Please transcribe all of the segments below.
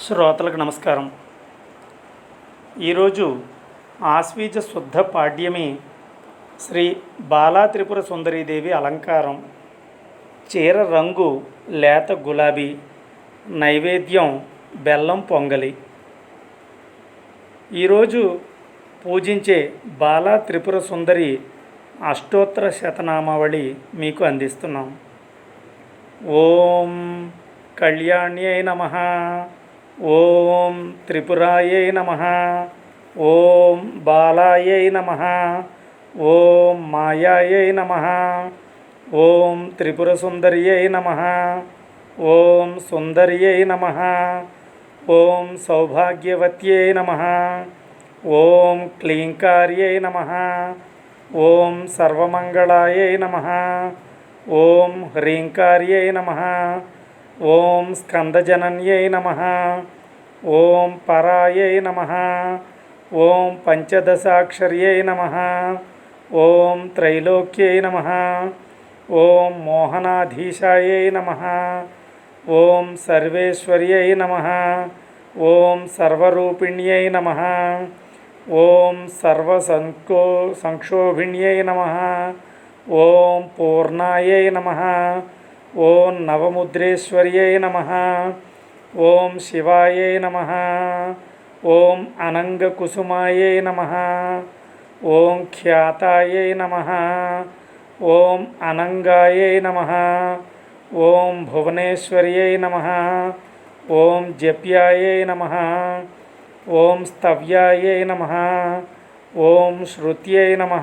శ్రోతలకు నమస్కారం. ఈరోజు ఆశ్వీజ శుద్ధ పాడ్యమి శ్రీ బాలా త్రిపుర సుందరీదేవి అలంకారం. చీర రంగు లేత గులాబీ నైవేద్యం బెల్లం పొంగలి. ఈరోజు పూజించే బాలా త్రిపుర సుందరి అష్టోత్తర శతనామావళి మీకు అందిస్తున్నాం. ఓం కళ్యాణ్యై నమ. ఓం త్రిపురాయై నమ. ఓం బాలాయై నమ. ఓం మాయాయై నమ. ఓం త్రిపురసుందర్యై నమ. ఓం సుందర్యై నమ. ఓం సౌభాగ్యవత్యై నమ. ఓం క్లీంకార్యై నమ. ఓం సర్వమంగళాయై నమ. ఓం హ్రీంకార్యై నమ. ఓం స్కందజనన్యై నమ. ఓం పరాయై నమ. ఓం పంచదశాక్షర్యై నమ. ఓం త్రైలోక్యై నమ. ఓం మోహనాధీశాయై నమ. ఓం సర్వేశ్వర్యై నమ. ఓం సర్వరూపిణ్యై నమ. ఓం సర్వసంకో సంక్షోభిణ్యై నమ. ఓం పూర్ణాయై నమ. ఓం నవముద్రేశ్వర్యై నమ. ఓం శివాయై నమ. ఓం అనంగకుసుమాయై నమ. ఓం ఖ్యాతాయై నమ. ఓం అనంగాయై నమ. ఓం భువనేశ్వర్యై నమ. ఓం జప్యాయై నమ. ఓం స్తవ్యాయై నమ. ఓం శృత్యై నమ.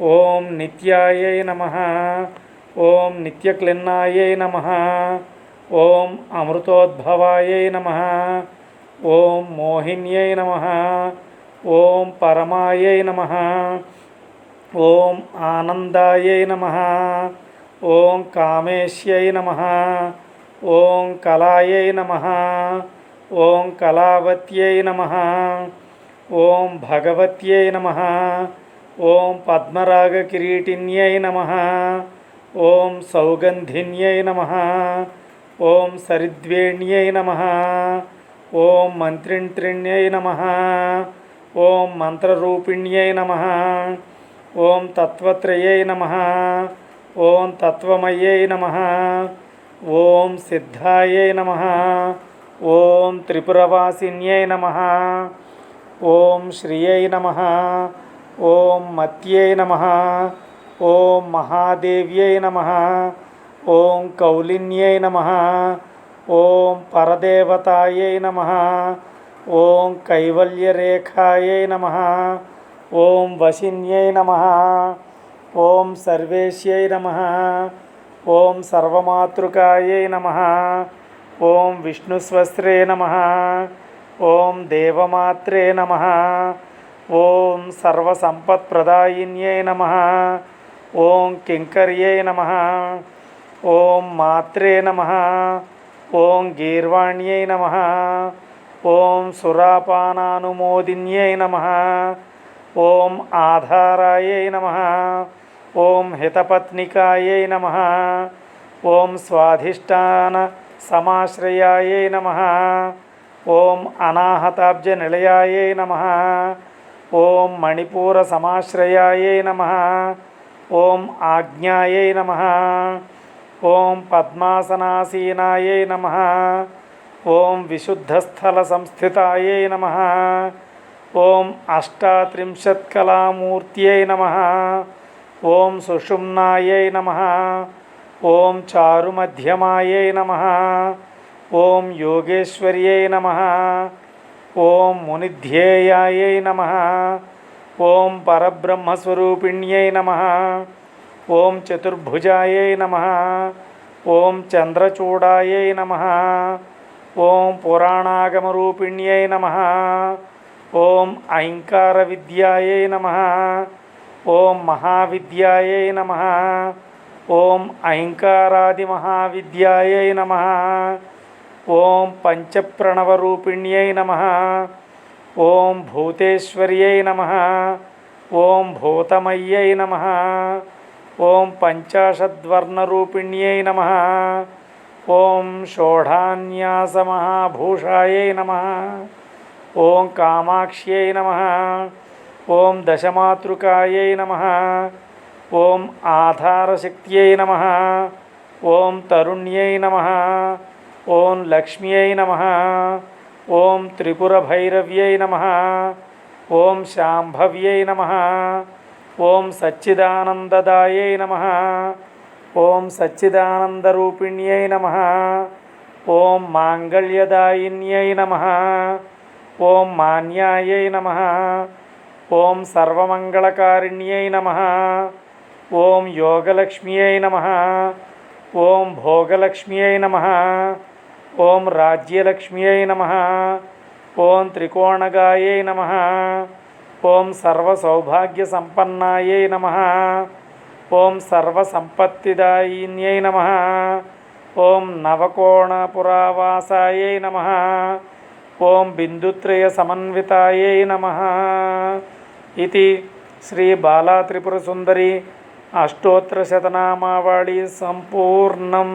ఓం నిత్యాయై నమ. ఓం నిత్యక్లిన్నాయై నమ. ఓం అమృతోద్భవాయై నమ. ఓం మోహిన్యై నమ. ఓం పరమాయై నమ. ఓం ఆనందాయై నమ. ఓం కామేశ్యై నమ. ఓం కళాయై నమ. ఓం కళావత్యై నమ. ఓం భగవత్యై నమ. ఓం పద్మరాగకిరీటిన్యై నమ. ఓం సౌగంధిన్యై నమ. ఓం సరిద్వేణ్యై నమ. ఓం మంత్రిణ్త్రిణ్యై నమ. ఓం మంత్రరూపిణ్యై నమ. ఓం తత్వత్రయై నమ. ఓం తత్వమయ్యై నమ. ఓం సిద్ధాయై నమ. ఓం త్రిపురవాసిన్యై నమ. ఓం శ్రియై నమ. ఓం మత్యై నమ. ఓం మహాదేవ్యై నమ. ఓం కౌలిన్యై నమ. ఓం పరదేవతాయై నమ. ఓం కైవల్యరేఖాయై నమ. ఓం వశిన్యై నమ. ఓం సర్వేశ్యై నమ. ఓం సర్వమాతృకాయై నమ. ఓం విష్ణుస్వస్త్రే నమ. ఓం దేవమాత్రే నమ. ఓం సర్వసంపత్ప్రదాయిన్యై నమ. ఓం కింకర్యై నమ. ఓం మాత్రే నమ. ఓం గీర్వాణ్యై నమ. ఓం సురాపానానుమోదిన్యై నమ. ఓం ఆధారాయై నమ. ఓం హితపత్నికాయై నమ. ఓం స్వాధిష్టాన సమాశ్రయాయై నమ. ఓం అనాహతాబ్జ అనాహతాబ్జనిలయాయై నమ. ఓం మణిపూర సమాశ్రయాయై నమ. ఓం ఆజ్ఞాయై నమ. ఓం పద్మాసనాసీనాయై నమ ఓం విశుద్ధస్థల సంస్థితాయై నమ ఓం అష్టాత్రింశత్కళామూర్త్యై నమ ఓం సుషుమ్నాయై నమ ఓం చారుమధ్యమాయై నమ ఓం యోగేశ్వర్యై నమ ఓం మునిధ్యేయాయై నమ ఓం పరబ్రహ్మస్వరూపిణ్యై నమ ఓం చతుర్భుజాయై నమ ఓం చంద్రచూడాయై నమ ఓం పురాణాగమరూపిణ్యై నమ ఓం ఐంకార విద్యాయై నమ ఓం మహావిద్యాయై నమ ఓం ఐంకారాదిమహావిద్యాయై నమ ఓం పంచప్రణవరూపిణ్యై నమ ఓం భూతేశ్వర్యై నమ ఓం భూతమయ్యై నమ ఓం పంచాశద్వర్ణరూపిణ్యై నమ ఓం షోఢాన్యాసమహాభూషాయై నమ ఓం కామాక్ష్యై నమ ఓం దశమాతృకాయై నమ ఓం ఆధారశక్త్యై నమ ఓం తరుణ్యై నమ ఓం లక్ష్మ్యై నమ ఓం త్రిపురభైరవ్యై నమ ఓం శాంభవ్యై నమ ఓం సచ్చిదానందదాయై నమ. ఓం సచ్చిదానందరూపిణ్యై నమ. ఓం మాంగళ్యదాయిన్యై నమ. ఓం మాన్యాయై నమ. ఓం సర్వమంగళకారిణ్యై నమ. ఓం యోగలక్ష్మ్యై నమ. ఓం భోగలక్ష్మ్యై నమ. ఓం రాజ్యలక్ష్మ్యై నమ. ఓం త్రికోణగాయై నమ. ఓం సర్వసౌభాగ్య సంపన్నాయై నమ. ఓం సర్వసంపత్తిదాయిన్యై నమ. ఓం నవకోణపురావాసాయై నమ. ఓం బిందుత్రయ సమన్వితాయై నమ. ఇది శ్రీ బాలా త్రిపురసుందరి అష్టోత్తరశతనామావళి సంపూర్ణం.